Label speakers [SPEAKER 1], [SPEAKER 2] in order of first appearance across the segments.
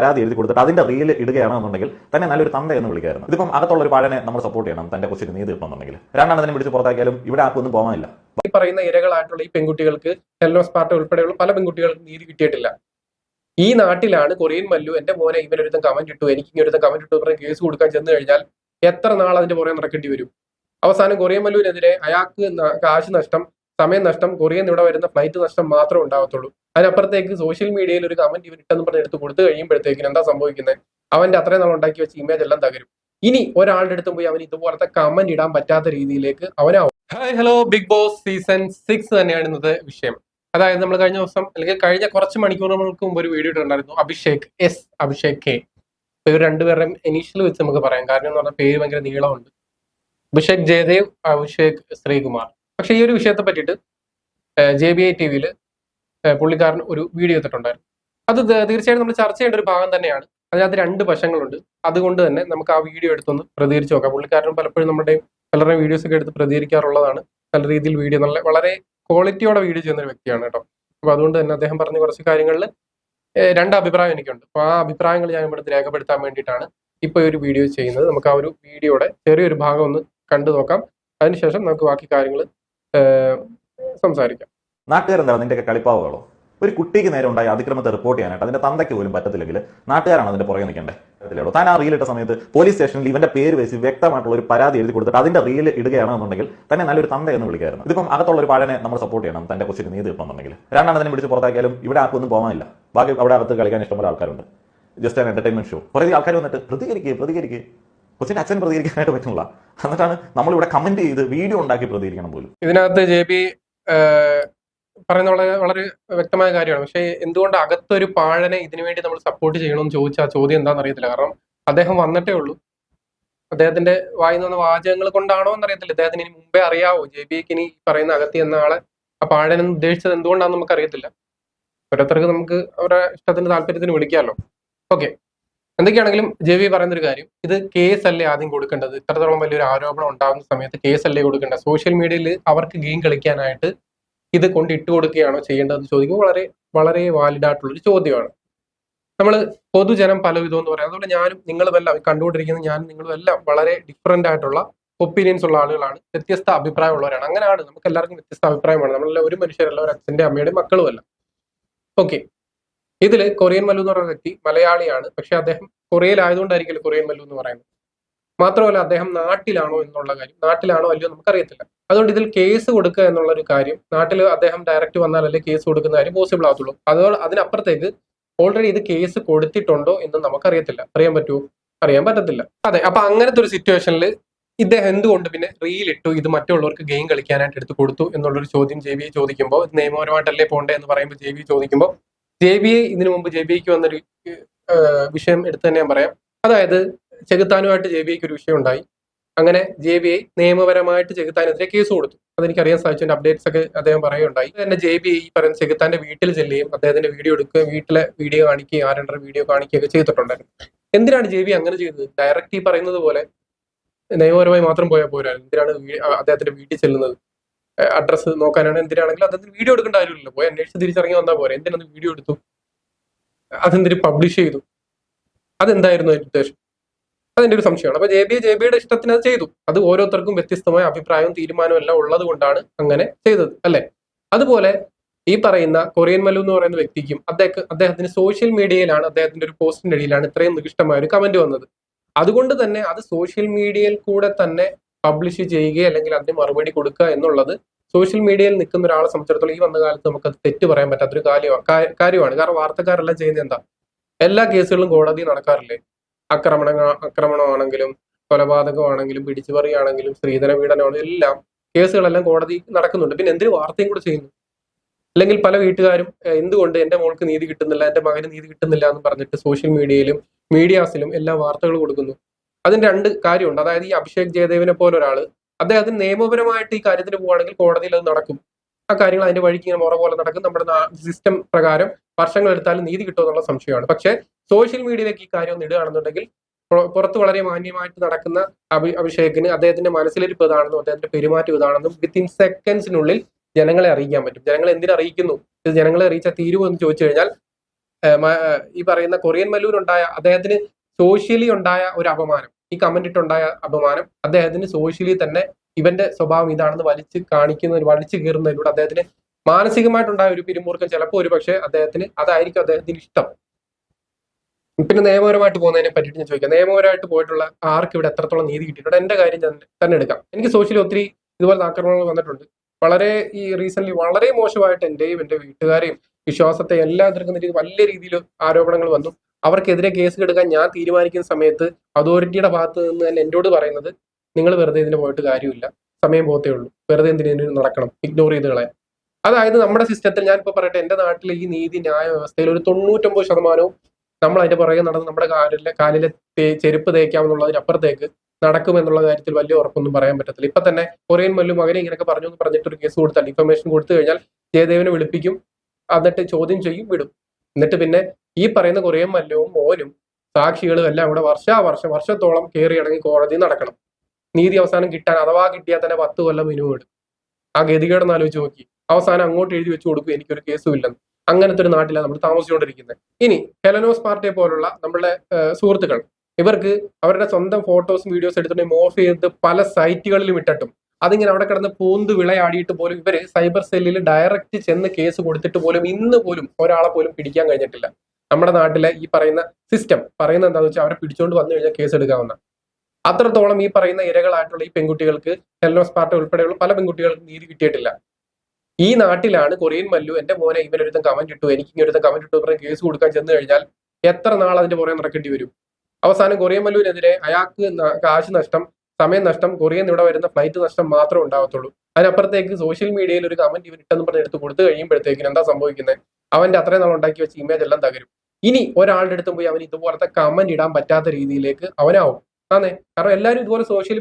[SPEAKER 1] പരാതി എഴുതി കൊടുത്തിട്ട് അതിന്റെ റീൽ ഇടുകയാണെന്നുണ്ടെങ്കിൽ തന്നെ നല്ലൊരു തന്ത എന്ന് വിളിക്കായിരുന്നു. ഇതിപ്പം അകത്തുള്ള ഒരു പാഴനെ നമ്മൾ സപ്പോർട്ട് ചെയ്യണം തന്റെ കൊച്ചിന് നീതി കിട്ടണമെന്നുണ്ടെങ്കിൽ. രണ്ടാമതിനെ പിടിച്ച് പുറത്താക്കിയാലും ഇവിടെ ആർക്കും ഒന്നും പോകാനില്ല.
[SPEAKER 2] ഈ പറയുന്ന ഇരകളായിട്ടുള്ള ഈ പെൺകുട്ടികൾക്ക് എൽനോസ് പാർട്ടി ഉൾപ്പെടെയുള്ള പല പെൺകുട്ടികൾക്ക് നീതി കിട്ടിയിട്ടില്ല. ഈ നാട്ടിലാണ് കൊറിയൻ മല്ലു എന്റെ മോനെ ഇവനൊരുത്തം കമന്റ് ഇട്ടു എനിക്ക് ഇങ്ങനൊരുത്തം കമന്റ് ഇട്ടു പറഞ്ഞ കേസ് കൊടുക്കാൻ ചെന്ന് കഴിഞ്ഞാൽ എത്ര നാൾ അതിന്റെ പുറകെ നടക്കേണ്ടി വരും? അവസാനം കൊറിയൻ മല്ലുവിനെതിരെ അയാൾക്ക് കാശ് നഷ്ടം സമയം നഷ്ടം കൊറിയൻ ഇവിടെ വരുന്ന ഫ്ലൈറ്റ് നഷ്ടം മാത്രമേ ഉണ്ടാവത്തുള്ളൂ. അതിനപ്പുറത്തേക്ക് സോഷ്യൽ മീഡിയയിൽ ഒരു കമന്റ് ഇവൻ ഇട്ടെന്ന് പറഞ്ഞ് എടുത്ത് കൊടുത്തു കഴിയുമ്പോഴത്തേക്കിന് എന്താ സംഭവിക്കുന്നത് അവന്റെ അത്രയും നാൾ ഉണ്ടാക്കി വെച്ച ഇമേജ് എല്ലാം തകരും. ഇനി ഒരാളുടെ അടുത്ത് പോയി അവൻ ഇതുപോലത്തെ കമന്റ് ഇടാൻ പറ്റാത്ത രീതിയിലേക്ക് അവനാവും hi hello Big Boss season six തന്നെയാണ് ഇന്നത്തെ വിഷയം. അതായത് നമ്മൾ കഴിഞ്ഞ ദിവസം അല്ലെങ്കിൽ കഴിഞ്ഞ കുറച്ച് മണിക്കൂറുകൾക്ക് മുമ്പ് ഒരു വീഡിയോ ഇട്ടിട്ടുണ്ടായിരുന്നു അഭിഷേക് എസ് അഭിഷേക് കെ. ഇവർ രണ്ടുപേരുടെയും ഇനീഷ്യൽ വെച്ച് നമുക്ക് പറയാം. കാരണം എന്ന് പറഞ്ഞാൽ പേര് ഭയങ്കര നീളമുണ്ട്. അഭിഷേക് ജയദേവ് അഭിഷേക് ശ്രീകുമാർ. പക്ഷെ ഈ ഒരു വിഷയത്തെ പറ്റിയിട്ട് ജെ ബി ഐ ടി വിയിൽ പുള്ളിക്കാരൻ ഒരു വീഡിയോ ഇട്ടിട്ടുണ്ടായിരുന്നു. അത് തീർച്ചയായിട്ടും നമ്മൾ ചർച്ച ചെയ്യേണ്ട ഒരു ഭാഗം തന്നെയാണ്. അതിനകത്ത് രണ്ട് വശങ്ങളുണ്ട്. അതുകൊണ്ട് തന്നെ നമുക്ക് ആ വീഡിയോ എടുത്തൊന്ന് പ്രതികരിച്ച് നോക്കാം. പുള്ളിക്കാരനും പലപ്പോഴും നമ്മുടെ പലരുടെയും വീഡിയോസ് ഒക്കെ എടുത്ത് പ്രതികരിക്കാറുള്ളതാണ്. നല്ല രീതിയിൽ വീഡിയോ നല്ല വളരെ ക്വാളിറ്റിയോടെ വീഡിയോ ചെയ്യുന്ന ഒരു വ്യക്തിയാണ് കേട്ടോ. അപ്പൊ അതുകൊണ്ട് തന്നെ അദ്ദേഹം പറഞ്ഞ കുറച്ച് കാര്യങ്ങളിൽ രണ്ട് അഭിപ്രായം എനിക്കുണ്ട്. അപ്പൊ ആ അഭിപ്രായങ്ങൾ ഞാൻ ഇവിടുത്തെ രേഖപ്പെടുത്താൻ വേണ്ടിയിട്ടാണ് ഇപ്പൊ ഒരു വീഡിയോ ചെയ്യുന്നത്. നമുക്ക് ആ ഒരു വീഡിയോയുടെ ചെറിയൊരു ഭാഗം ഒന്ന് കണ്ടു നോക്കാം. അതിനുശേഷം നമുക്ക് ബാക്കി കാര്യങ്ങൾ സംസാരിക്കാം.
[SPEAKER 1] നാട്ടുകാരെന്താണ് നിന്റെ കളിപ്പാവുകളോ? ഒരു കുട്ടിക്ക് നേരെ ഉണ്ടായ അതിക്രമത്തെ റിപ്പോർട്ട് ചെയ്യാനായിട്ട് അതിന്റെ തന്തയ്ക്ക് പോലും പറ്റത്തില്ലെങ്കിൽ നാട്ടുകാരാണ് അതിന്റെ പുറകെ നിൽക്കേണ്ടേ താൻ ആ റീൽ ഇട്ട സമയത്ത് പോലീസ് സ്റ്റേഷനിൽ ഇവന്റെ പേര് വെച്ച് വ്യക്തമായിട്ടുള്ള ഒരു പരാതി എഴുതി കൊടുത്തിട്ട് അതിന്റെ റീൽ ഇടുകയാണെന്നുണ്ടെങ്കിൽ തന്നെ നല്ലൊരു തന്ത എന്ന് വിളിക്കായിരുന്നു. ഇതിപ്പം അകത്തുള്ള ഒരു പഴനെ നമ്മൾ സപ്പോർട്ട് ചെയ്യണം തന്റെ കൊച്ചിന് നീതി കിട്ടണമെന്നുണ്ടെങ്കിൽ. രണ്ടാമതിനെ പിടിച്ച് പുറത്താക്കിയാലും ഇവിടെ ആർക്കും ഒന്നും പോകാനില്ല. ബാക്കി അവിടെ അകത്ത് കളിക്കാൻ ഇഷ്ടമുള്ള ആൾക്കാരുണ്ട്. ജസ്റ്റ് ആൻ എന്റർടൈൻമെന്റ് ഷോ കുറേ ആൾക്കാർ വന്നിട്ട് പ്രതികരിക്കുക പ്രതികരിക്കുക കൊച്ചിന്റെ അച്ഛൻ പ്രതികരിക്കാനായിട്ട് പറ്റുന്നില്ല. എന്നിട്ടാണ് നമ്മളിവിടെ കമന്റ് ചെയ്ത് വീഡിയോ ഉണ്ടാക്കി പ്രതികരിക്കണം പോലും.
[SPEAKER 2] ഇതിനകത്ത് ജെ ബി പറയുന്ന വളരെ വളരെ വ്യക്തമായ കാര്യമാണ്. പക്ഷേ എന്തുകൊണ്ട് അകത്തൊരു പാഴനെ ഇതിനു വേണ്ടി നമ്മൾ സപ്പോർട്ട് ചെയ്യണമെന്ന് ചോദിച്ചാൽ ചോദ്യം എന്താണെന്ന് അറിയത്തില്ല കാരണം അദ്ദേഹം വന്നിട്ടേ ഉള്ളൂ. അദ്ദേഹത്തിന്റെ വായിൽ നിന്ന് വാചകങ്ങൾ കൊണ്ടാണോ എന്നറിയത്തില്ല അദ്ദേഹത്തിന് ഇനി മുമ്പേ അറിയാവോ? ജെ ബിക്ക് ഇനി പറയുന്ന അകത്തി എന്ന ആളെ ആ പാഴനെന്ന് ഉദ്ദേശിച്ചത് എന്തുകൊണ്ടാണെന്ന് നമുക്ക് അറിയത്തില്ല ഓരോരുത്തർക്ക് നമുക്ക് അവരുടെ ഇഷ്ടത്തിന് താല്പര്യത്തിന് വിളിക്കാമല്ലോ. ഓക്കെ. എന്തൊക്കെയാണെങ്കിലും ജെ വി പറയുന്നൊരു കാര്യം ഇത് കേസ് അല്ലേ ആദ്യം കൊടുക്കേണ്ടത്? ഇത്രത്തോളം വലിയൊരു ആരോപണം ഉണ്ടാകുന്ന സമയത്ത് കേസ് അല്ലേ കൊടുക്കേണ്ടത്? സോഷ്യൽ മീഡിയയിൽ അവർക്ക് ഗെയിം കളിക്കാനായിട്ട് ഇത് കൊണ്ട് ഇട്ട് കൊടുക്കുകയാണോ ചെയ്യേണ്ടതെന്ന് ചോദിക്കുമ്പോൾ വളരെ വളരെ വാലിഡ് ആയിട്ടുള്ള ഒരു ചോദ്യമാണ്. നമ്മൾ പൊതുജനം പല വിധം എന്ന് പറയാം. അതുപോലെ ഞാനും നിങ്ങളും എല്ലാം കണ്ടുകൊണ്ടിരിക്കുന്ന ഞാനും നിങ്ങളും എല്ലാം വളരെ ഡിഫറെന്റ് ആയിട്ടുള്ള ഒപ്പീനിയൻസ് ഉള്ള ആളുകളാണ്. വ്യത്യസ്ത അഭിപ്രായമുള്ളവരാണ്. അങ്ങനെയാണ്. നമുക്ക് എല്ലാവർക്കും വ്യത്യസ്ത അഭിപ്രായമാണ്. നമ്മളെല്ലാം ഒരു മനുഷ്യരല്ല ഒരു അച്ഛന്റെ അമ്മയുടെയും മക്കളുമല്ല. ഓക്കെ ഇതിൽ കൊറിയൻ മല്ലു എന്ന് പറയുന്ന വ്യക്തി മലയാളിയാണ്. പക്ഷെ അദ്ദേഹം കൊറിയയിലായതുകൊണ്ടായിരിക്കില്ല കൊറിയൻ മല്ലു എന്ന് പറയുന്നത്? മാത്രമല്ല അദ്ദേഹം നാട്ടിലാണോ എന്നുള്ള കാര്യം നാട്ടിലാണോ അല്ലയോ നമുക്കറിയത്തില്ല. അതുകൊണ്ട് ഇതിൽ കേസ് കൊടുക്കുക എന്നുള്ള ഒരു കാര്യം നാട്ടിൽ അദ്ദേഹം ഡയറക്റ്റ് വന്നാലല്ലേ കേസ് കൊടുക്കുന്ന കാര്യം പോസിബിൾ ആകത്തുള്ളൂ അതുകൊണ്ട് അതിനപ്പുറത്തേക്ക് ഓൾറെഡി ഇത് കേസ് കൊടുത്തിട്ടുണ്ടോ എന്ന് നമുക്കറിയത്തില്ല. അറിയാൻ പറ്റുമോ അറിയാൻ പറ്റത്തില്ല. അതെ അപ്പൊ അങ്ങനത്തെ ഒരു സിറ്റുവേഷനിൽ ഇദ്ദേഹം എന്തുകൊണ്ട് പിന്നെ റീൽ ഇട്ടു ഇത് മറ്റുള്ളവർക്ക് ഗെയിം കളിക്കാനായിട്ട് എടുത്ത് കൊടുത്തു എന്നുള്ളൊരു ചോദ്യം ജെ ബി ചോദിക്കുമ്പോൾ നിയമപരമായിട്ടല്ലേ പോണ്ടേ എന്ന് പറയുമ്പോൾ ജെ ബി ചോദിക്കുമ്പോൾ ജെ ബി ഐ ഇതിനു മുമ്പ് ജെ ബി ഐക്ക് വന്നൊരു വിഷയം എടുത്തു തന്നെ ഞാൻ പറയാം. അതായത് ചെകുത്താനുമായിട്ട് ജെ ബി ഐക്ക് ഒരു വിഷയം ഉണ്ടായി. അങ്ങനെ ജെ ബി ഐ നിയമപരമായിട്ട് ചെകുത്താനെതിരെ കേസ് കൊടുത്തു. അതെനിക്കറിയാൻ സാധിച്ചു. അതിന്റെ അപ്ഡേറ്റ്സ് ഒക്കെ അദ്ദേഹം പറയുകയുണ്ടായി. തന്നെ ജെ ബി ഐ പറയുന്ന ചെകുത്താന്റെ വീട്ടിൽ ചെല്ലുകയും അദ്ദേഹത്തിന്റെ വീഡിയോ എടുക്കുകയും വീട്ടിലെ വീഡിയോ കാണിക്കുകയും ആരണ്ടർ വീഡിയോ കാണിക്കുകയൊക്കെ ചെയ്തിട്ടുണ്ടായിരുന്നു. എന്തിനാണ് ജെ ബി അങ്ങനെ ചെയ്തത്? ഡയറക്റ്റ് ഈ പറയുന്നത് പോലെ നിയമപരമായി മാത്രം പോയാൽ പോരാ എന്തിനാണ് അദ്ദേഹത്തിന്റെ വീട്ടിൽ ചെല്ലുന്നത്? അഡ്രസ്സ് നോക്കാനാണ്. എന്തിനാണെങ്കിലും അതെന്തിന് വീഡിയോ എടുക്കേണ്ട കാര്യമില്ലല്ലോ. പോയി അന്വേഷിച്ച് തിരിച്ചിറങ്ങി വന്നാൽ പോരെ. എന്തിനാണ് വീഡിയോ എടുത്തു? അതെന്തിന് പബ്ലിഷ് ചെയ്തു? അതെന്തായിരുന്നു അതിന്റെ ഉദ്ദേശം? അതെന്റെ ഒരു സംശയമാണ്. അപ്പൊ ജെ ബി ജെ ബിയുടെ ഇഷ്ടത്തിന് അത് ചെയ്തു. അത് ഓരോരുത്തർക്കും വ്യത്യസ്തമായ അഭിപ്രായവും തീരുമാനവും എല്ലാം ഉള്ളത് കൊണ്ടാണ് അങ്ങനെ ചെയ്തത് അല്ലെ? അതുപോലെ ഈ പറയുന്ന കൊറിയൻ മലു എന്ന് പറയുന്ന വ്യക്തിക്കും അദ്ദേഹം അദ്ദേഹത്തിന് സോഷ്യൽ മീഡിയയിലാണ് അദ്ദേഹത്തിന്റെ ഒരു പോസ്റ്റിന്റെ ഇടയിലാണ് ഇത്രയും നികൃഷ്ടമായ ഒരു കമന്റ് വന്നത്. അതുകൊണ്ട് തന്നെ അത് സോഷ്യൽ മീഡിയയിൽ കൂടെ തന്നെ പബ്ലിഷ് ചെയ്യുക അല്ലെങ്കിൽ അതിന് മറുപടി കൊടുക്കുക എന്നുള്ളത് സോഷ്യൽ മീഡിയയിൽ നിൽക്കുന്ന ഒരാളെ സംബന്ധിച്ചിടത്തോളം ഈ വന്ന കാലത്ത് നമുക്ക് അത് തെറ്റ് പറയാൻ പറ്റാത്തൊരു കാര്യമാണ് കാര്യമാണ്. കാരണം വാർത്തക്കാരെല്ലാം ചെയ്യുന്നത് എന്താ? എല്ലാ കേസുകളും കോടതി നടക്കാറില്ലേ? ആക്രമണ ആക്രമണമാണെങ്കിലും കൊലപാതകമാണെങ്കിലും പിടിച്ചുപറിയാണെങ്കിലും സ്ത്രീധന പീഡനമാണെങ്കിലും എല്ലാം കേസുകളെല്ലാം കോടതി നടക്കുന്നുണ്ട്. പിന്നെ എന്തിനു വാർത്തയും കൂടെ ചെയ്യുന്നു? അല്ലെങ്കിൽ പല വീട്ടുകാരും എന്തുകൊണ്ട് എന്റെ മോൾക്ക് നീതി കിട്ടുന്നില്ല എന്റെ മകന് നീതി കിട്ടുന്നില്ല എന്ന് പറഞ്ഞിട്ട് സോഷ്യൽ മീഡിയയിലും മീഡിയാസിലും എല്ലാ വാർത്തകൾ കൊടുക്കുന്നു. അതിന് രണ്ട് കാര്യമുണ്ട്. അതായത് ഈ അഭിഷേക് ജയദേവിനെ പോലെ ഒരാൾ അദ്ദേഹത്തിന് നിയമപരമായിട്ട് ഈ കാര്യത്തിന് പോവുകയാണെങ്കിൽ കോടതിയിൽ അത് നടക്കും. ആ കാര്യങ്ങൾ അതിന്റെ വഴിക്ക് ഇങ്ങനെ മുറ പോലെ നടക്കും. നമ്മുടെ സിസ്റ്റം പ്രകാരം വർഷങ്ങൾ എടുത്താലും നീതി കിട്ടുമെന്നുള്ള സംശയമാണ്. പക്ഷേ സോഷ്യൽ മീഡിയയിലേക്ക് ഈ കാര്യം ഇടുകയാണെന്നുണ്ടെങ്കിൽ പുറ- പുറത്ത് വളരെ മാന്യമായിട്ട് നടക്കുന്ന അഭി അഭിഷേകിന് അദ്ദേഹത്തിന്റെ മനസ്സിലിരിപ്പ് ഇതാണെന്നും അദ്ദേഹത്തിന്റെ പെരുമാറ്റം ഇതാണെന്നും വിത്തിൻ സെക്കൻഡ്സിനുള്ളിൽ ജനങ്ങളെ അറിയിക്കാൻ പറ്റും. ജനങ്ങളെ എന്തിനെ അറിയിക്കുന്നു? ഇത് ജനങ്ങളെ അറിയിച്ചാൽ തീരുമോ എന്ന് ചോദിച്ചു കഴിഞ്ഞാൽ ഈ പറയുന്ന കൊറിയൻ മല്ലൂരുണ്ടായ അദ്ദേഹത്തിന് സോഷ്യലി ഉണ്ടായ ഒരു അപമാനം. ഈ കമന്റ് ഇട്ടുണ്ടായ അപമാനം. അദ്ദേഹത്തിന് സോഷ്യലി തന്നെ ഇവന്റെ സ്വഭാവം ഇതാണെന്ന് വലിച്ച് കാണിക്കുന്ന വലിച്ചു കീറുന്നതിലൂടെ അദ്ദേഹത്തിന് മാനസികമായിട്ടുണ്ടായ ഒരു പിരിമുറുക്കം ചിലപ്പോൾ ഒരു പക്ഷേ അദ്ദേഹത്തിന് അതായിരിക്കും അദ്ദേഹത്തിന് ഇഷ്ടം. പിന്നെ നിയമപരമായിട്ട് പോകുന്നതിനെ പറ്റിയിട്ട് ഞാൻ ചോദിക്കാം. നിയമപരമായിട്ട് പോയിട്ടുള്ള ആർക്ക് ഇവിടെ എത്രത്തോളം നീതി കിട്ടിയിട്ടുണ്ട് എന്റെ കാര്യം തന്നെ എടുക്കാം. എനിക്ക് സോഷ്യലി ഒത്തിരി ഇതുപോലെ ആക്രമണങ്ങൾ വന്നിട്ടുണ്ട്. വളരെ ഈ റീസെന്റ് വളരെ മോശമായിട്ട് എന്റെയും എന്റെ വീട്ടുകാരെയും വിശ്വാസത്തെ എല്ലാം എതിർക്കുന്ന രീതിയിൽ വലിയ രീതിയിൽ ആരോപണങ്ങൾ വന്നു. അവർക്കെതിരെ കേസ് എടുക്കാൻ ഞാൻ തീരുമാനിക്കുന്ന സമയത്ത് അതോറിറ്റിയുടെ ഭാഗത്ത് നിന്ന് തന്നെ എന്നോട് പറയുന്നത് നിങ്ങൾ വെറുതെ ഇതിന് പോയിട്ട് കാര്യമില്ല. സമയം പോകത്തേ ഉള്ളൂ. വെറുതെ എന്തിനു നടക്കണം? ഇഗ്നോർ ചെയ്ത് കളയാൻ. അതായത് നമ്മുടെ സിസ്റ്റത്തിൽ ഞാൻ ഇപ്പൊ പറയട്ടെ എന്റെ നാട്ടിലെ ഈ നീതി ന്യായ വ്യവസ്ഥയിൽ ഒരു തൊണ്ണൂറ്റൊമ്പത് ശതമാനവും നമ്മൾ അതിന്റെ പുറകെ നടന്ന് നമ്മുടെ കാലിലെ കാലിലെ ചെരുപ്പ് തേക്കാമെന്നുള്ളതിനപ്പുറത്തേക്ക് നടക്കുമെന്നുള്ള കാര്യത്തിൽ വലിയ ഉറപ്പൊന്നും പറയാൻ പറ്റത്തില്ല. ഇപ്പൊ തന്നെ കൊറിയൻ മല്ലു മകനെ ഇങ്ങനെയൊക്കെ പറഞ്ഞു എന്ന് പറഞ്ഞിട്ട് ഒരു കേസ് കൊടുത്താൽ ഇൻഫർമേഷൻ കൊടുത്തു കഴിഞ്ഞാൽ ജയദേവനെ വിളിപ്പിക്കും എന്നിട്ട് ചോദ്യം ചെയ്യും വിടും. എന്നിട്ട് പിന്നെ ഈ പറയുന്ന കുറേ മല്ലവും മോനും സാക്ഷികളും എല്ലാം കൂടെ വർഷാവർഷം വർഷത്തോളം കയറി ഇറങ്ങി കോടതി നടക്കണം. നീതി അവസാനം കിട്ടാൻ അഥവാ കിട്ടിയാൽ തന്നെ പത്ത് കൊല്ലം മിനിമം എടുക്കും ആ ഗതികേടെന്ന് ആലോചിച്ച് നോക്കി. അവസാനം അങ്ങോട്ട് എഴുതി വെച്ച് കൊടുക്കും എനിക്കൊരു കേസും ഇല്ലെന്ന്. അങ്ങനത്തെ ഒരു നാട്ടിലാണ് നമ്മൾ താമസിച്ചുകൊണ്ടിരിക്കുന്നത്. ഇനി ഹെലനോസ് പാർട്ടിയെ പോലുള്ള നമ്മുടെ സുഹൃത്തുക്കൾ ഇവർക്ക് അവരുടെ സ്വന്തം ഫോട്ടോസും വീഡിയോസ് എടുത്തിട്ട് മോഫ് ചെയ്ത് പല സൈറ്റുകളിലും ഇട്ടിട്ടും. അതിങ്ങനെ അവിടെ കിടന്ന് പൂന്ത് വിളയാടിയിട്ട് പോലും ഇവർ സൈബർ സെല്ലിൽ ഡയറക്റ്റ് ചെന്ന് കേസ് കൊടുത്തിട്ട് പോലും ഇന്ന് പോലും ഒരാളെ പോലും പിടിക്കാൻ കഴിഞ്ഞിട്ടില്ല. നമ്മുടെ നാട്ടിലെ ഈ പറയുന്ന സിസ്റ്റം പറയുന്ന എന്താണെന്ന് വെച്ചാൽ അവരെ പിടിച്ചുകൊണ്ട് വന്നു കഴിഞ്ഞാൽ കേസ് എടുക്കാവുന്ന. അത്രത്തോളം ഈ പറയുന്ന ഇരകളായിട്ടുള്ള ഈ പെൺകുട്ടികൾക്ക് ടെലോസ് പാർട്ടി ഉൾപ്പെടെയുള്ള പല പെൺകുട്ടികൾക്കും നീതി കിട്ടിയിട്ടില്ല. ഈ നാട്ടിലാണ് കൊറിയൻ മല്ലു എന്റെ മോനെ ഇവനൊരുത്തം കമന്റ് ഇട്ടു എനിക്ക് ഇങ്ങനൊരുത്തം കമന്റ് ഇട്ടു പറഞ്ഞ് കേസ് കൊടുക്കാൻ ചെന്ന് കഴിഞ്ഞാൽ എത്ര നാൾ അതിന്റെ പുറകെ നടക്കേണ്ടി വരും? അവസാനം കൊറിയൻ മല്ലുവിനെതിരെ അയാൾക്ക് കാശ് നഷ്ടം സമയം നഷ്ടം കൊറിയൻ ഇവിടെ വരുന്ന ഫ്ലൈറ്റ് നഷ്ടം മാത്രമേ ഉണ്ടാവത്തുള്ളൂ. അതിനപ്പുറത്തേക്ക് സോഷ്യൽ മീഡിയയിൽ ഒരു കമന്റ് ഇവൻ ഇട്ടെന്ന് പറഞ്ഞ് എടുത്ത് കൊടുത്തു കഴിയുമ്പോഴത്തേക്കും എന്താ സംഭവിക്കുന്നത് അവന്റെ അത്രയും നാൾ ഉണ്ടാക്കി വെച്ച ഇമേജ് എല്ലാം തകരും. ഇനി ഒരാളുടെ അടുത്ത് പോയി അവൻ ഇതുപോലത്തെ കമന്റ് ഇടാൻ പറ്റാത്ത രീതിയിലേക്ക് അവനാവും. ആന്നേ? കാരണം എല്ലാവരും ഇതുപോലെ സോഷ്യൽ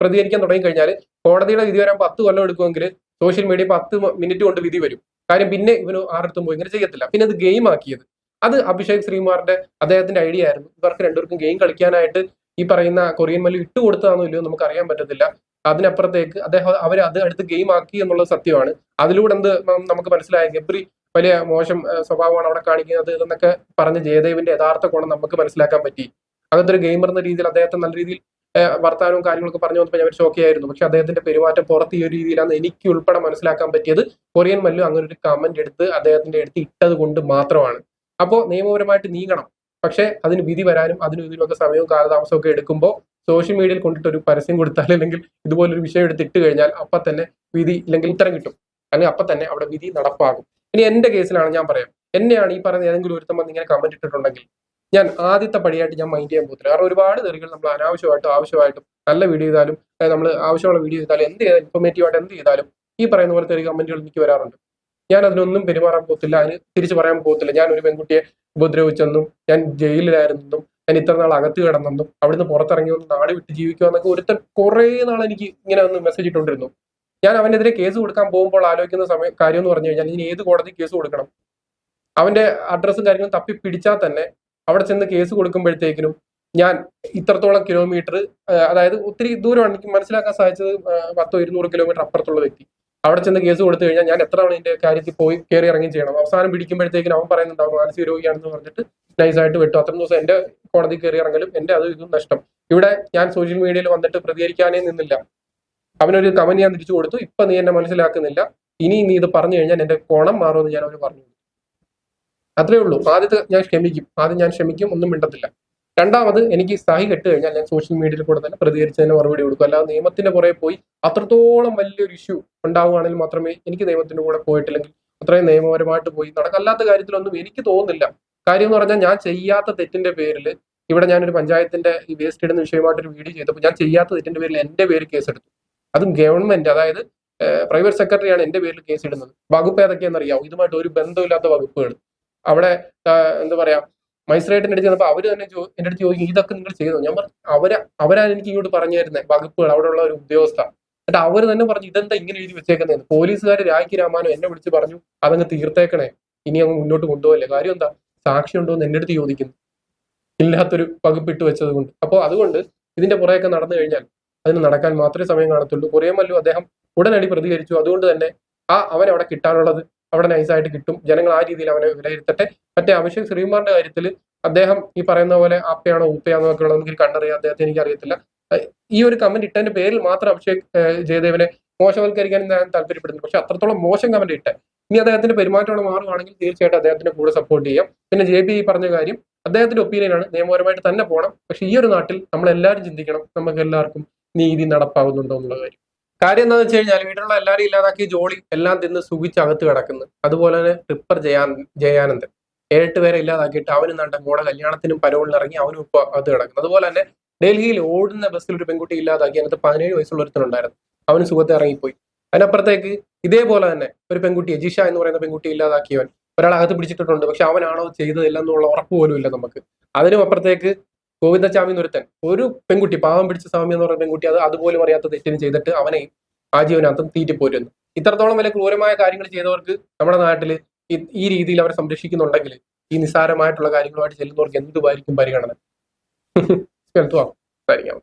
[SPEAKER 2] പ്രതികരിക്കാൻ തുടങ്ങി കഴിഞ്ഞാൽ കോടതിയുടെ വിധി വരാൻ പത്ത് കൊല്ലം എടുക്കുമെങ്കിൽ സോഷ്യൽ മീഡിയ പത്ത് മിനിറ്റ് കൊണ്ട് വിധി വരും. കാര്യം പിന്നെ ഇവന് ആരുടെ പോയി? ഇങ്ങനെ ചെയ്യത്തില്ല. പിന്നെ അത് ഗെയിം ആക്കിയത്. അത് അഭിഷേക് ശ്രീകുമാറിന്റെ അദ്ദേഹത്തിന്റെ ഐഡിയ ആയിരുന്നു. ഇവർക്ക് രണ്ടുപേർക്കും ഗെയിം കളിക്കാനായിട്ട് ഈ പറയുന്ന കൊറിയൻ മല്ലു ഇട്ട് കൊടുത്തതാണോ ഇല്ലയോ നമുക്ക് അറിയാൻ പറ്റത്തില്ല. അതിനപ്പുറത്തേക്ക് അദ്ദേഹം അവർ അത് അടുത്ത് ഗെയിം ആക്കി എന്നുള്ളത് സത്യമാണ്. അതിലൂടെ എന്ത് നമുക്ക് മനസ്സിലായ. ഗബ്രി വലിയ മോശം സ്വഭാവമാണ് അവിടെ കാണിക്കുന്നത് എന്നൊക്കെ പറഞ്ഞ് ജയദേവിന്റെ യഥാർത്ഥ കോണം നമുക്ക് മനസ്സിലാക്കാൻ പറ്റി. അങ്ങനത്തെ ഒരു ഗെയിമർ എന്ന രീതിയിൽ അദ്ദേഹത്തെ നല്ല രീതിയിൽ വർത്താനവും കാര്യങ്ങളൊക്കെ പറഞ്ഞു വന്നപ്പോൾ ഞാൻ ഷോക്കിയായിരുന്നു പക്ഷെ അദ്ദേഹത്തിന്റെ പെരുമാറ്റം പുറത്ത് ഈ ഒരു രീതിയിലാണ് എനിക്ക് ഉൾപ്പെടെ മനസ്സിലാക്കാൻ പറ്റിയത്. കൊറിയൻ മല്ലു അങ്ങനെ ഒരു കമന്റ് എടുത്ത് അദ്ദേഹത്തിന്റെ അടുത്ത് ഇട്ടത് കൊണ്ട് മാത്രമാണ്. അപ്പോൾ നിയമപരമായിട്ട് നീങ്ങണം. പക്ഷെ അതിന് വിധി വരാനും അതിനും ഇതിനൊക്കെ സമയവും കാലതാമസവും ഒക്കെ എടുക്കുമ്പോൾ സോഷ്യൽ മീഡിയയിൽ കൊണ്ടിട്ട് ഒരു പരസ്യം കൊടുത്താൽ അല്ലെങ്കിൽ ഇതുപോലൊരു വിഷയം എടുത്ത് ഇട്ട് കഴിഞ്ഞാൽ അപ്പൊ തന്നെ വിധി ഇല്ലെങ്കിൽ ഉത്തരം കിട്ടും. അല്ലെങ്കിൽ അപ്പൊ തന്നെ അവിടെ വിധി നടപ്പാകും. ഇനി എന്റെ കേസിലാണ് ഞാൻ പറയാം. എന്നെയാണ് ഈ പറയുന്ന ഏതെങ്കിലും ഒരുത്തം വന്ന് ഇങ്ങനെ കമന്റ് ഇട്ടിട്ടുണ്ടെങ്കിൽ ഞാൻ ആദ്യത്തെ പടിയായിട്ട് ഞാൻ മൈൻഡ് ചെയ്യാൻ പോകത്തില്ല. കാരണം ഒരുപാട് തെറികൾ നമ്മൾ അനാവശ്യമായിട്ടും ആവശ്യമായിട്ടും നല്ല വീഡിയോ ചെയ്താലും നമ്മൾ ആവശ്യമുള്ള വീഡിയോ ചെയ്താലും എന്ത് ചെയ്താലും ഇൻഫോർമേറ്റീവ് ആയിട്ട് എന്ത് ചെയ്താലും ഈ പറയുന്ന പോലെ തെറി കമന്റുകൾ എനിക്ക് വരാറുണ്ട്. ഞാൻ അതിനൊന്നും പെരുമാറാൻ പോകത്തില്ല. അതിന് തിരിച്ചു പറയാൻ പോകത്തില്ല. ഞാൻ ഒരു പെൺകുട്ടിയെ ഉപദ്രവിച്ചെന്നും ഞാൻ ജയിലിലായിരുന്നെന്നും ഞാൻ ഇത്ര നാൾ അകത്ത് കിടന്നെന്നും അവിടുന്ന് പുറത്തിറങ്ങി വന്ന് നാട് വിട്ട് ജീവിക്കുക എന്നൊക്കെ ഒരുത്തൻ കുറേ നാൾ എനിക്ക് ഇങ്ങനെ ഒന്ന് മെസ്സേജ് ഇട്ടുകൊണ്ടിരുന്നു. ഞാൻ അവനെതിരെ കേസ് കൊടുക്കാൻ പോകുമ്പോൾ ആലോചിക്കുന്ന സമയം കാര്യം എന്ന് പറഞ്ഞു കഴിഞ്ഞാൽ ഇനി ഏത് കോടതി കേസ് കൊടുക്കണം? അവന്റെ അഡ്രസ്സും കാര്യങ്ങളും തപ്പി പിടിച്ചാൽ തന്നെ അവിടെ ചെന്ന് കേസ് കൊടുക്കുമ്പോഴത്തേക്കിനും ഞാൻ ഇത്രത്തോളം കിലോമീറ്റർ അതായത് ഒത്തിരി ദൂരമാണ് എനിക്ക് മനസ്സിലാക്കാൻ സാധിച്ചത് പത്തോ ഇരുന്നൂറ് കിലോമീറ്റർ അപ്പുറത്തുള്ള വ്യക്തി. അവിടെ ചെന്ന് കേസ് കൊടുത്തു കഴിഞ്ഞാൽ ഞാൻ എത്ര തവണ ഇതിന്റെ കാര്യത്തിൽ പോയി കയറി ഇറങ്ങി ചെയ്യണം. അവസാനം പിടിക്കുമ്പോഴത്തേക്കും അവൻ പറയുന്നുണ്ടാവും മാനസിക രോഗിയാണെന്ന് പറഞ്ഞിട്ട് നൈസായിട്ട് വിട്ടു. അത്രയും ദിവസം എന്റെ കോടതി കയറി ഇറങ്ങലും എന്റെ അത് ഇതും നഷ്ടം. ഇവിടെ ഞാൻ സോഷ്യൽ മീഡിയയിൽ വന്നിട്ട് പ്രതികരിക്കാനേ നിന്നില്ല. അവനൊരു കമന്റ് ഞാൻ തിരിച്ചു കൊടുത്തു. ഇപ്പൊ നീ എന്നെ മനസ്സിലാക്കുന്നില്ല. ഇനി നീ ഇത് പറഞ്ഞു കഴിഞ്ഞാൽ എന്റെ കോണം മാറുമെന്ന് ഞാൻ അവന് പറഞ്ഞു. അത്രേ ഉള്ളൂ. ആദ്യത്തെ ഞാൻ ക്ഷമിക്കും. ആദ്യം ഞാൻ ക്ഷമിക്കും. ഒന്നും മിണ്ടത്തില്ല. രണ്ടാമത് എനിക്ക് സഹി കെട്ട് കഴിഞ്ഞാൽ ഞാൻ സോഷ്യൽ മീഡിയയിൽ കൂടെ തന്നെ പ്രതികരിച്ചതിന് മറുപടി കൊടുക്കും. അല്ലാതെ നിയമത്തിന്റെ പുറകെ പോയി അത്രത്തോളം വലിയൊരു ഇഷ്യൂ ഉണ്ടാവുകയാണെങ്കിൽ മാത്രമേ എനിക്ക് നിയമത്തിന്റെ കൂടെ പോയിട്ടില്ലെങ്കിൽ അത്രയും നിയമപരമായിട്ട് പോയി നടക്കല്ലാത്ത കാര്യത്തിലൊന്നും എനിക്ക് തോന്നുന്നില്ല. കാര്യം എന്ന് പറഞ്ഞാൽ ഞാൻ ചെയ്യാത്ത തെറ്റിന്റെ പേരിൽ ഇവിടെ ഞാനൊരു പഞ്ചായത്തിന്റെ ഈ വേസ്റ്റ് ഇടുന്ന വിഷയമായിട്ടൊരു വീഡിയോ ചെയ്തപ്പോൾ ഞാൻ ചെയ്യാത്ത തെറ്റിന്റെ പേരിൽ എന്റെ പേര് കേസെടുത്തു അതും ഗവൺമെന്റ് അതായത് പ്രൈവറ്റ് സെക്രട്ടറിയാണ് എന്റെ പേരിൽ കേസ് ഇടുന്നത്. വകുപ്പ് ഏതൊക്കെയാണെന്ന് അറിയാവും ഇതുമായിട്ട് ഒരു ബന്ധമില്ലാത്ത വകുപ്പുകൾ. അവിടെ എന്താ പറയാ മജിസ്ട്രേറ്റിന്റെ അടുത്ത് ചെന്നപ്പോൾ അവർ തന്നെ എന്റെ അടുത്ത് ചോദിക്കും ഇതൊക്കെ നിങ്ങൾ ചെയ്തോ? ഞാൻ പറഞ്ഞു അവരാ അവരാണ് എനിക്ക് ഇങ്ങോട്ട് പറഞ്ഞു തരുന്നത് വകുപ്പുകൾ അവിടെയുള്ള ഒരു ഉദ്യോഗസ്ഥ. എന്നിട്ട് അവർ തന്നെ പറഞ്ഞു ഇതെന്താ ഇങ്ങനെ എഴുതി വെച്ചേക്കുന്നതെന്ന്? പോലീസുകാർ രാഖി രാമാനോ എന്നെ വിളിച്ച് പറഞ്ഞു അതങ്ങ് തീർത്തേക്കണേ ഇനി അങ്ങ് മുന്നോട്ട് കൊണ്ടുപോകല്ലേ? കാര്യം എന്താ സാക്ഷി ഉണ്ടോ എന്ന് എന്റെ അടുത്ത് ചോദിക്കുന്നു. ഇല്ലാത്തൊരു വകുപ്പ് ഇട്ട് വെച്ചത് കൊണ്ട് അപ്പോൾ അതുകൊണ്ട് ഇതിന്റെ പുറയൊക്കെ നടന്നു കഴിഞ്ഞാൽ അതിന് നടക്കാൻ മാത്രമേ സമയം കാണത്തുള്ളൂ. കുറേ മല്ലു അദ്ദേഹം ഉടനടി പ്രതികരിച്ചു. അതുകൊണ്ട് തന്നെ ആ അവൻ അവിടെ കിട്ടാനുള്ളത് അവിടെ നൈസായിട്ട് കിട്ടും. ജനങ്ങൾ ആ രീതിയിൽ അവനെ വിലയിരുത്തട്ടെ. മറ്റേ അഭിഷേക് ശ്രീകുമാറിന്റെ കാര്യത്തിൽ അദ്ദേഹം ഈ പറയുന്ന പോലെ ആപ്പയാണോ ഊപ്പയാണോ ഒക്കെ ഉള്ളത് നമുക്ക് കണ്ടറിയാം. അദ്ദേഹത്തെ എനിക്ക് അറിയത്തില്ല. ഈ ഒരു കമന്റ് ഇട്ടതിന്റെ പേരിൽ മാത്രം അഭിഷേക് ജയദേവനെ മോശവൽക്കരിക്കാൻ ഞാൻ താല്പര്യപ്പെടുന്നു. പക്ഷെ അത്രത്തോളം മോശം കമന്റ് ഇട്ടെ. ഇനി അദ്ദേഹത്തിന്റെ പെരുമാറ്റമാണ് മാറുകയാണെങ്കിൽ തീർച്ചയായിട്ടും അദ്ദേഹത്തിന്റെ കൂടെ സപ്പോർട്ട് ചെയ്യാം. പിന്നെ ജെ ബി പറഞ്ഞ കാര്യം അദ്ദേഹത്തിന്റെ ഒപ്പീനിയനാണ് നിയമപരമായിട്ട് തന്നെ പോകണം പക്ഷെ ഈ ഒരു നാട്ടിൽ നമ്മൾ എല്ലാവരും ചിന്തിക്കണം. നമുക്ക് എല്ലാവർക്കും നീതി നടപ്പാകുന്നുണ്ടോ എന്നുള്ള കാര്യം. കാര്യം എന്താണെന്ന് വെച്ച് കഴിഞ്ഞാൽ വീട്ടിലുള്ള എല്ലാവരും ഇല്ലാതാക്കി ജോളി എല്ലാം തിന്ന് സുഖിച്ച് അകത്ത് കിടക്കുന്നു. അതുപോലെ തന്നെ ട്രിപ്പർ ജയാ ജയാനന്ദൻ. ഏഴെട്ട് പേരെ ഇല്ലാതാക്കിയിട്ട് അവനും നണ്ട മോടെ കല്യാണത്തിനും പരോളിൽ ഇറങ്ങി അവനും ഇപ്പൊ അകത്ത് കിടക്കുന്നു. അതുപോലെ തന്നെ ഡൽഹിയിൽ ഓടുന്ന ബസ്സിൽ ഒരു പെൺകുട്ടി ഇല്ലാതാക്കി അങ്ങനത്തെ പതിനേഴ് വയസ്സുള്ള ഒരുത്തനുണ്ടായിരുന്നു. അവന് സുഖത്തെ ഇറങ്ങിപ്പോയി. അതിനപ്പുറത്തേക്ക് ഇതേപോലെ തന്നെ ഒരു പെൺകുട്ടി ജിഷ എന്ന് പറയുന്ന പെൺകുട്ടി ഇല്ലാതാക്കിയവൻ. ഒരാൾ അകത്ത് പിടിച്ചിട്ടുണ്ട് പക്ഷെ അവനാണോ ചെയ്തതില്ല എന്നുള്ള ഉറപ്പ് പോലും ഇല്ല നമുക്ക്. അതിനും അപ്പുറത്തേക്ക് ഗോവിന്ദസ്വാമി ഒരുത്തൻ ഒരു പെൺകുട്ടി പാവം പിടിച്ച സ്വാമി എന്ന് പറഞ്ഞ പെൺകുട്ടി അത് അതുപോലും അറിയാത്ത തെറ്റിന് ചെയ്തിട്ട് അവനെ ആജീവനാന്തം തീറ്റിപ്പോരുന്നു ഇത്രത്തോളം വലിയ ക്രൂരമായ കാര്യങ്ങൾ ചെയ്തവർക്ക് നമ്മുടെ നാട്ടിൽ ഈ രീതിയിൽ അവരെ സംരക്ഷിക്കുന്നുണ്ടെങ്കിൽ ഈ നിസ്സാരമായിട്ടുള്ള കാര്യങ്ങളുമായിട്ട് ചെല്ലുന്നവർക്ക് എന്തുമായിരിക്കും പരിഗണന? സംസാരിക്കാം.